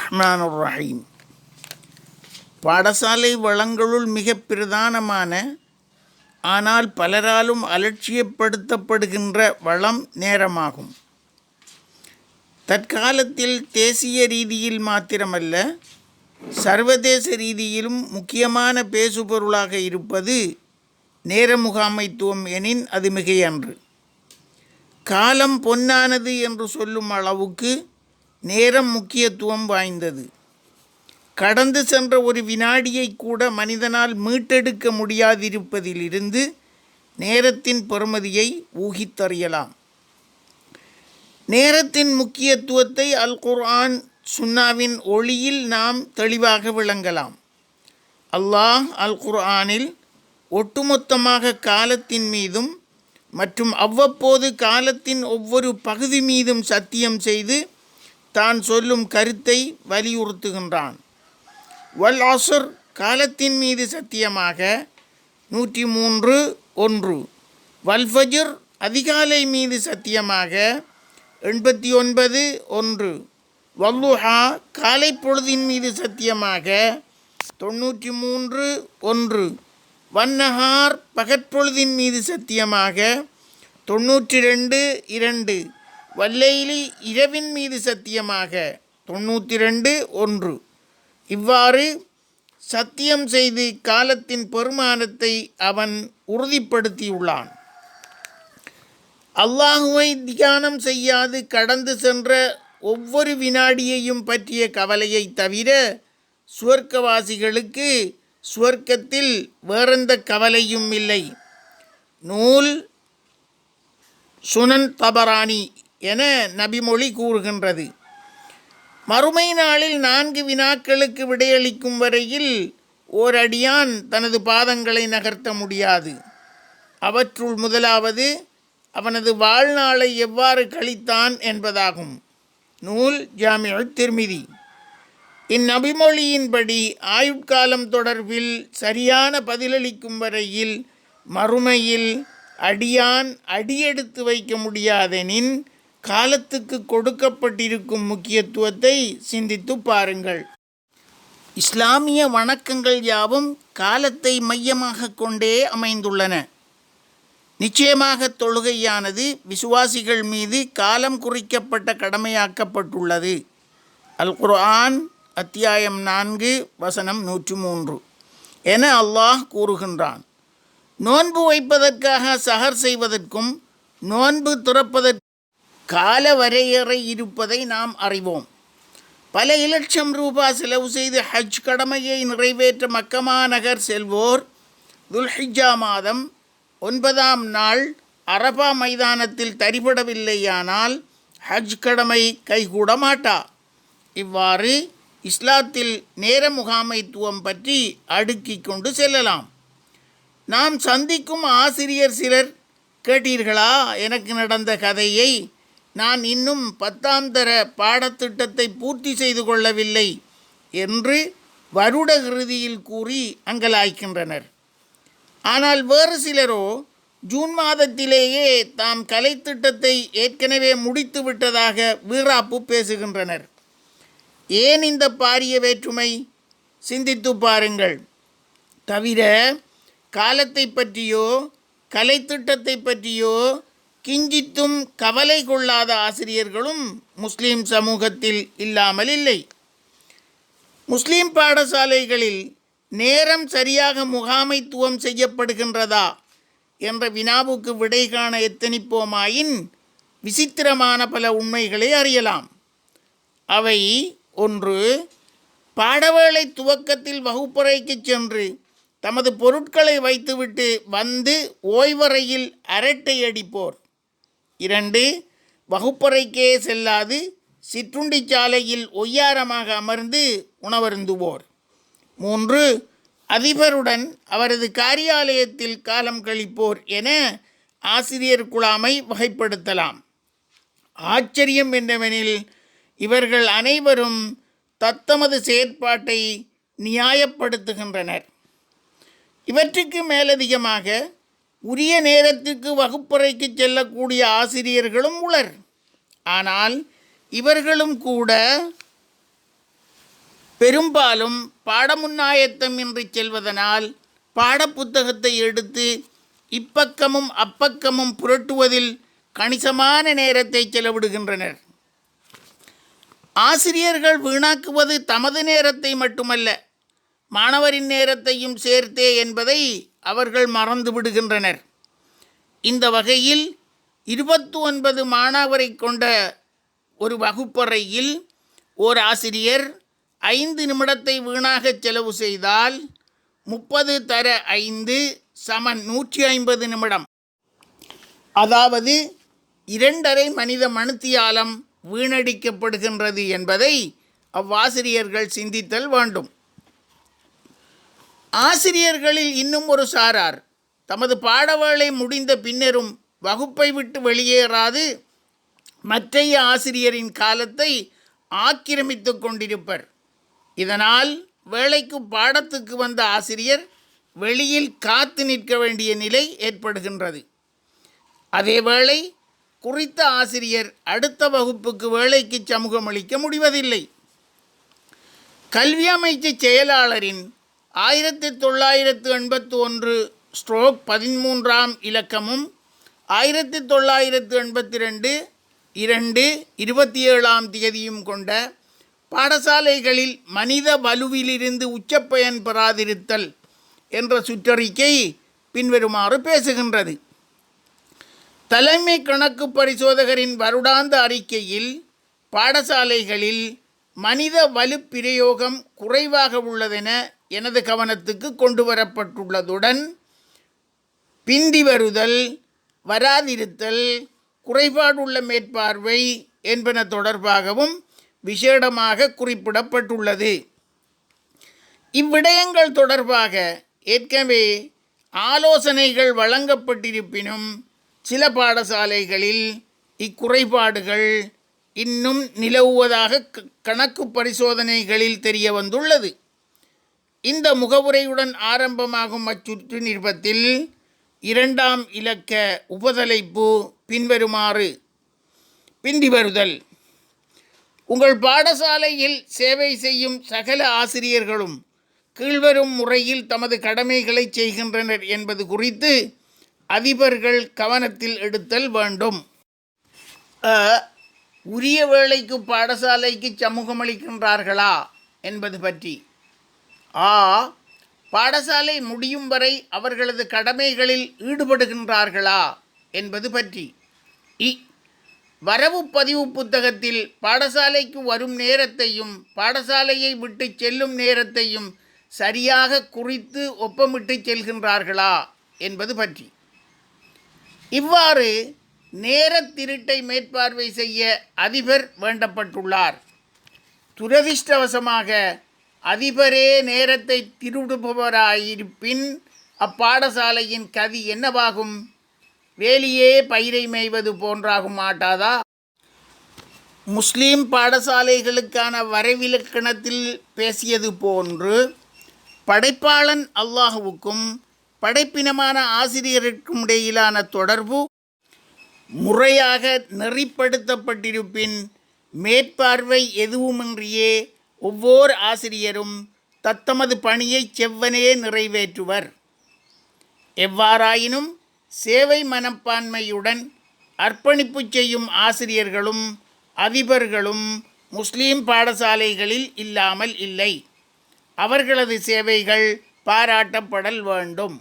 ரஹ்மான் ரஹீம் பாடசாலை வளங்களுள் மிக பிரதானமான ஆனால் பலராலும் அலட்சியப்படுத்தப்படுகின்ற வளம் நேரமாகும். தற்காலத்தில் தேசிய ரீதியில் மாத்திரமல்ல சர்வதேச ரீதியிலும் முக்கியமான பேசுபொருளாக இருப்பது நேர முகாமைத்துவம் எனின் அது மிகையன்று. காலம் பொன்னானது என்று சொல்லும் அளவுக்கு நேரம் முக்கியத்துவம் வாய்ந்தது. கடந்து சென்ற ஒரு வினாடியை கூட மனிதனால் மீட்டெடுக்க முடியாதிருப்பதிலிருந்து நேரத்தின் பெறுமதியை ஊகித்தறியலாம். நேரத்தின் முக்கியத்துவத்தை அல் குர்ஆன் சுன்னாவின் ஒளியில் நாம் தெளிவாக விளங்கலாம். அல்லாஹ் அல் குர்ஆனில் ஒட்டுமொத்தமாக காலத்தின் மீதும் மற்றும் அவ்வப்போது காலத்தின் ஒவ்வொரு பகுதி மீதும் சத்தியம் செய்து தான் சொல்லும் கருத்தை வலியுறுத்துகின்றான். வல் அசுர் காலத்தின் மீது சத்தியமாக நூற்றி மூன்று ஒன்று. வல்ஃபஜிர் அதிகாலை மீது சத்தியமாக எண்பத்தி ஒன்பது ஒன்று. வல்லுஹா காலை பொழுதின் மீது சத்தியமாக தொண்ணூற்றி மூன்று ஒன்று. வன்னஹார் பகற்பொழுதின் மீது சத்தியமாக தொண்ணூற்றி ரெண்டு இரண்டு. வல்லையிலி இரவின் மீது சத்தியமாக. தொண்ணூற்றி ரெண்டு ஒன்று. இவ்வாறு சத்தியம் செய்து காலத்தின் பெருமானத்தை அவன் உறுதிப்படுத்தியுள்ளான். அல்லாஹுவை தியானம் செய்யாது கடந்து சென்ற ஒவ்வொரு வினாடியையும் பற்றிய கவலையை தவிர சுவர்க்கவாசிகளுக்கு சுவர்க்கத்தில் வேறெந்த கவலையும் இல்லை. நூல் சுனன் தபராணி என நபிமொழி கூறுகின்றது. மறுமை நாளில் நான்கு வினாக்களுக்கு விடையளிக்கும் வரையில் ஓரடியான் தனது பாதங்களை நகர்த்த முடியாது. அவற்றுள் முதலாவது அவனது வாழ்நாளை எவ்வாறு கழித்தான் என்பதாகும். நூல் ஜாமியு திருமிதி. இந்நபிமொழியின்படி ஆயுட்காலம் தொடர்பில் சரியான பதிலளிக்கும் வரையில் மறுமையில் அடியான் அடியெடுத்து வைக்க முடியாதெனின் காலத்துக்கு கொடுக்கப்பட்டிருக்கும் முக்கியத்துவத்தை சிந்தித்து பாருங்கள். இஸ்லாமிய வணக்கங்கள் யாவும் காலத்தை மையமாக கொண்டே அமைந்துள்ளன. நிச்சயமாக தொழுகையானது விசுவாசிகள் மீது காலம் குறிக்கப்பட்ட கடமையாக்கப்பட்டுள்ளது. அல் குர்ஆன் அத்தியாயம் நான்கு வசனம் நூற்றி மூன்று என அல்லாஹ் கூறுகின்றான். நோன்பு வைப்பதற்காக சஹர் செய்வதற்கும் நோன்பு துறப்பதற்கு கால வரையறை இருப்பதை நாம் அறிவோம். பல இலட்சம் ரூபாய் செலவு செய்து ஹஜ் கடமையை நிறைவேற்ற மக்கமா நகர் செல்வோர் துல்ஹிஜா மாதம் ஒன்பதாம் நாள் அரபா மைதானத்தில் தரிபடவில்லையானால் ஹஜ் கடமை கைகூட மாட்டா. இவ்வாறு இஸ்லாத்தில் நேர முகாமைத்துவம் பற்றி அடுக்கிக் கொண்டு செல்லலாம். நாம் சந்திக்கும் ஆசிரியர் சிலர் கேட்டீர்களா? எனக்கு நடந்த கதையை நான் இன்னும் பத்தாம் தர பாடத்திட்டத்தை பூர்த்தி செய்து கொள்ளவில்லை என்று வருட இறுதியில் கூறி அங்கலாய்க்கின்றனர். ஆனால் வேறு சிலரோ ஜூன் மாதத்திலேயே தாம் கலைத்திட்டத்தை ஏற்கனவே முடித்து விட்டதாக வீராப்பு பேசுகின்றனர். ஏன் இந்த பாரிய வேற்றுமை? சிந்தித்து பாருங்கள். தவிர காலத்தை பற்றியோ கலைத்திட்டத்தை பற்றியோ கிஞ்சித்தும் கவலை கொள்ளாத ஆசிரியர்களும் முஸ்லீம் சமூகத்தில் இல்லாமல் இல்லை. முஸ்லீம் பாடசாலைகளில் நேரம் சரியாக முகாமைத்துவம் செய்யப்படுகின்றதா என்ற வினாவுக்கு விடை காண எத்தனிப்போமாயின் விசித்திரமான பல உண்மைகளை அறியலாம். அவை ஒன்று பாடவேளை துவக்கத்தில் வகுப்பறைக்கு சென்று தமது பொருட்களை வைத்துவிட்டு வந்து ஓய்வறையில் அரட்டை அடிப்போர். இரண்டு வகுப்பறைக்கே செல்லாது சிற்றுண்டி சாலையில் ஒய்யாரமாக அமர்ந்து உணவருந்துவோர். மூன்று அதிபருடன் அவரது காரியாலயத்தில் காலம் கழிப்போர் என ஆசிரியர் குழாமை வகைப்படுத்தலாம். ஆச்சரியம் என்னவெனில் இவர்கள் அனைவரும் தத்தமது செயற்பாட்டை நியாயப்படுத்துகின்றனர். இவற்றுக்கு மேலதிகமாக உரிய நேரத்துக்கு வகுப்பறைக்கு செல்லக்கூடிய ஆசிரியர்களும் உளர். ஆனால் இவர்களும் கூட பெரும்பாலும் பாடமுன்னாயத்தமின்றி செல்வதனால் பாடப்புத்தகத்தை எடுத்து இப்பக்கமும் அப்பக்கமும் புரட்டுவதில் கணிசமான நேரத்தை செலவிடுகின்றனர். ஆசிரியர்கள் வீணாக்குவது தமது நேரத்தை மட்டுமல்ல மாணவரின் நேரத்தையும் சேர்த்தே என்பதை அவர்கள் மறந்து விடுகின்றனர். இந்த வகையில் இருபத்தி ஒன்பது மாணவரை கொண்ட ஒரு வகுப்பறையில் ஓர் ஆசிரியர் ஐந்து நிமிடத்தை வீணாக செலவு செய்தால் முப்பது தர ஐந்து சமன் நூற்றி ஐம்பது நிமிடம். அதாவது இரண்டரை மனித மனுத்தியாலம் வீணடிக்கப்படுகின்றது என்பதை அவ்வாசிரியர்கள் சிந்தித்தல் வேண்டும். ஆசிரியர்களில் இன்னும் ஒரு சாரார். தமது பாடவேளை முடிந்த பின்னரும் வகுப்பை விட்டு வெளியேறாது மற்றைய ஆசிரியரின் காலத்தை ஆக்கிரமித்து கொண்டிருப்பர். இதனால் வேலைக்கு பாடத்துக்கு வந்த ஆசிரியர் வெளியில் காத்து நிற்க வேண்டிய நிலை ஏற்படுகின்றது. அதேவேளை குறித்த ஆசிரியர் அடுத்த வகுப்புக்கு வேலைக்கு சமூகம் அளிக்க முடிவதில்லை. கல்வி அமைச்சு செயலாளரின் ஆயிரத்தி தொள்ளாயிரத்து எண்பத்து ஒன்று ஸ்ட்ரோக் பதிமூன்றாம் இலக்கமும் ஆயிரத்தி தொள்ளாயிரத்து எண்பத்தி ரெண்டு இரண்டு இருபத்தி ஏழாம் தேதியும் கொண்ட பாடசாலைகளில் மனித வலுவிலிருந்து உச்சப்பயன் பெறாதிருத்தல் என்ற சுற்றறிக்கை பின்வருமாறு பேசுகின்றது. தலைமை கணக்கு பரிசோதகரின் வருடாந்த அறிக்கையில் பாடசாலைகளில் மனித வலுப்பிரயோகம் குறைவாக உள்ளதென எனது கவனத்துக்கு கொண்டு வரப்பட்டுள்ளதுடன் பிந்தி வருதல் வராதிருத்தல் குறைபாடுள்ள மேற்பார்வை என்பன தொடர்பாகவும் விசேடமாக குறிப்பிடப்பட்டுள்ளது. இவ்விடயங்கள் தொடர்பாக ஏற்கனவே ஆலோசனைகள் வழங்கப்பட்டிருப்பினும் சில பாடசாலைகளில் இக்குறைபாடுகள் இன்னும் நிலவுவதாக க- கணக்கு பரிசோதனைகளில் தெரிய வந்துள்ளது இந்த முகவுரையுடன் ஆரம்பமாகும் அச்சுற்று நிருபத்தில் இரண்டாம் இலக்க உபதலைப்பு பின்வருமாறு. பிந்தி வருதல் உங்கள் பாடசாலையில் சேவை செய்யும் சகல ஆசிரியர்களும் கீழ்வரும் முறையில் தமது கடமைகளை செய்கின்றனர் என்பது குறித்து அதிபர்கள் கவனத்தில் எடுத்தல் வேண்டும். உரிய வேளைக்கு பாடசாலைக்கு சமூகமளிக்கின்றார்களா என்பது பற்றி. ஆ பாடசாலை முடியும் வரை அவர்களது கடமைகளில் ஈடுபடுகின்றார்களா என்பது பற்றி. இ வரவு பதிவு புத்தகத்தில் பாடசாலைக்கு வரும் நேரத்தையும் பாடசாலையை விட்டு செல்லும் நேரத்தையும் சரியாக குறித்து ஒப்பமிட்டு செல்கின்றார்களா என்பது பற்றி. இவ்வாறு நேர திருட்டை மேற்பார்வை செய்ய அதிபர் வேண்டப்பட்டுள்ளார். துரதிர்ஷ்டவசமாக அதிபரே நேரத்தை திருடுபவராயிருப்பின் அப்பாடசாலையின் கதி என்னவாகும்? வேலியே பயிரை மேய்வது போன்றாகும் மாட்டாதா முஸ்லீம் பாடசாலைகளுக்கான வரைவிலக்கணத்தில் பேசியது போன்று படைப்பாளன் அல்லாஹுவுக்கும் படைப்பினமான ஆசிரியருக்கும் இடையிலான தொடர்பு முறையாக நெறிப்படுத்தப்பட்டிருப்பின் மேற்பார்வை எதுவுமின்றியே ஒவ்வொரு ஆசிரியரும் தத்தமது பணியை செவ்வனே நிறைவேற்றுவர். எவ்வாறாயினும் சேவை மனப்பான்மையுடன் அர்ப்பணிப்பு செய்யும் ஆசிரியர்களும் அதிபர்களும் முஸ்லீம் பாடசாலைகளில் இல்லாமல் இல்லை. அவர்களது சேவைகள் பாராட்டப்படல் வேண்டும்.